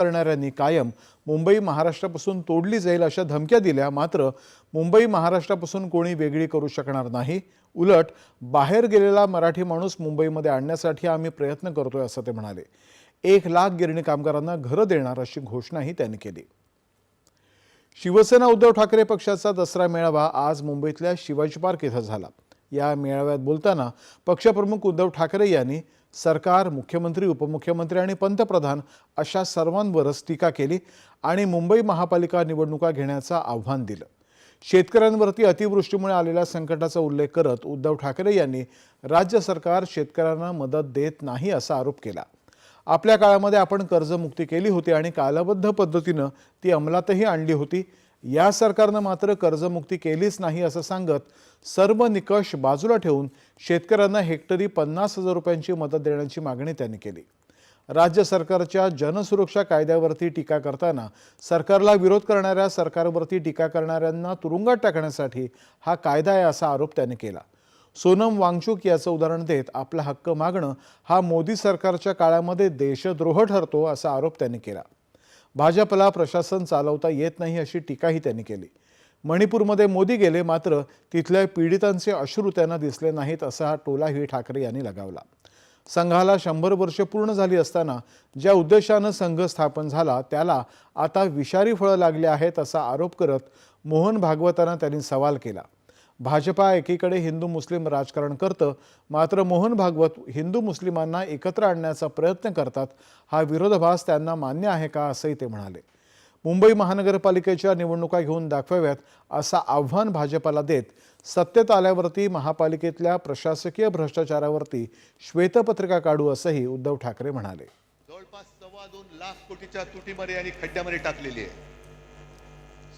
करणाऱ्यांनी कायम मुंबई महाराष्ट्रापासून तोडली जाईल अशा धमक्या दिल्या मात्र मुंबई महाराष्ट्रापासून कोणी वेगळी करू शकणार नाही. उलट बाहेर गेलेला मराठी माणूस मुंबईमध्ये आणण्यासाठी आम्ही प्रयत्न करतोय असं ते म्हणाले. एक लाख गिरणी कामगारांना घरं देणार अशी घोषणाही त्यांनी केली. शिवसेना उद्धव ठाकरे पक्षाचा दसरा मेळावा आज मुंबईतल्या शिवाजी पार्क इथं झाला. या मेळाव्यात बोलताना पक्षप्रमुख उद्धव ठाकरे यांनी सरकार मुख्यमंत्री उपमुख्यमंत्री आणि पंतप्रधान अशा सर्वांवरच टीका केली आणि मुंबई महापालिका निवडणुका घेण्याचं आव्हान दिलं. शेतकऱ्यांवरती अतिवृष्टीमुळे आलेल्या संकटाचा उल्लेख करत उद्धव ठाकरे यांनी राज्य सरकार शेतकऱ्यांना मदत देत नाही असा आरोप केला. आपल्या काळामध्ये आपण कर्जमुक्ती केली होती आणि कालबद्ध पद्धतीनं ती अंमलातही आणली होती. या सरकारनं मात्र कर्जमुक्ती केलीच नाही असं सांगत सर्व निकष बाजूला ठेवून शेतकऱ्यांना हेक्टरी पन्नास हजार रुपयांची मदत देण्याची मागणी त्यांनी केली. राज्य सरकारच्या जनसुरक्षा कायद्यावरती टीका करताना सरकारला विरोध करणाऱ्या सरकारवरती टीका करणाऱ्यांना तुरुंगात टाकण्यासाठी हा कायदा आहे असा आरोप त्यांनी केला. सोनम वांगचूक याचं उदाहरण देत आपला हक्क मागणं हा मोदी सरकारच्या काळामध्ये देशद्रोह ठरतो असा आरोप त्यांनी केला. भाजपला प्रशासन चालवता येत नाही अशी टीकाही त्यांनी केली. मणिपूरमध्ये मोदी गेले मात्र तिथल्या पीडितांचे अश्रू त्यांना दिसले नाहीत असा हा टोलाही ठाकरे यांनी लगावला. संघाला शंभर वर्ष पूर्ण झाली असताना ज्या उद्देशानं संघ स्थापन झाला त्याला आता विषारी फळं लागली आहेत असा आरोप करत मोहन भागवतांना त्यांनी सवाल केला. भाजपा एकीकडे हिंदू मुस्लिम राजकारण करतं मात्र मोहन भागवत हिंदू मुस्लिमांना एकत्र आणण्याचा प्रयत्न करतात. हा विरोधाभास त्यांना मान्य आहे का असंही ते म्हणाले. मुंबई महानगरपालिकेच्या निवडणुका घेऊन दाखवाव्यात असं आव्हान भाजपाला देत सत्तेत आल्यावरती महापालिकेतल्या प्रशासकीय भ्रष्टाचारावरती श्वेतपत्रिका काढू असंही उद्धव ठाकरे म्हणाले. जवळपास सव्वा दोन लाख कोटीच्या तुटीमध्ये आणि खड्ड्यामध्ये टाकलेली आहे.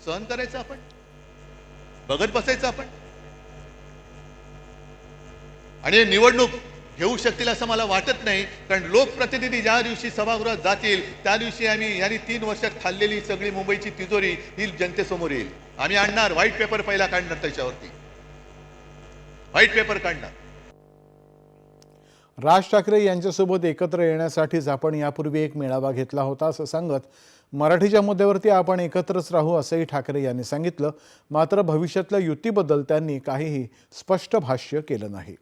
सहन करायचं आपण? बघत बसायचं आपण? आणि निवडणूक घेऊ शकतील असं मला वाटत नाही कारण लोकप्रतिनिधी ज्या दिवशी सभागृहात जातील त्या दिवशी आम्ही यांनी तीन वर्षात खाल्लेली सगळी मुंबईची तिजोरी ही जनतेसमोर येईल. आम्ही आणणार व्हाईट पेपर पहिला काढणार त्याच्यावरती. व्हाईट पेपर काढणार. राज ठाकरे यांच्यासोबत एकत्र येण्यासाठीच आपण यापूर्वी एक मेळावा घेतला होता असं सांगत मराठीच्या मुद्द्यावरती आपण एकत्रच राहू असंही ठाकरे यांनी सांगितलं. मात्र भविष्यातल्या युतीबद्दल त्यांनी काहीही स्पष्ट भाष्य केलं नाही.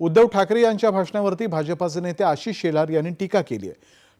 उद्धव ठाकरे यांच्या भाषणावरती भाजपाचे नेते आशिष शेलार यांनी टीका केली आहे.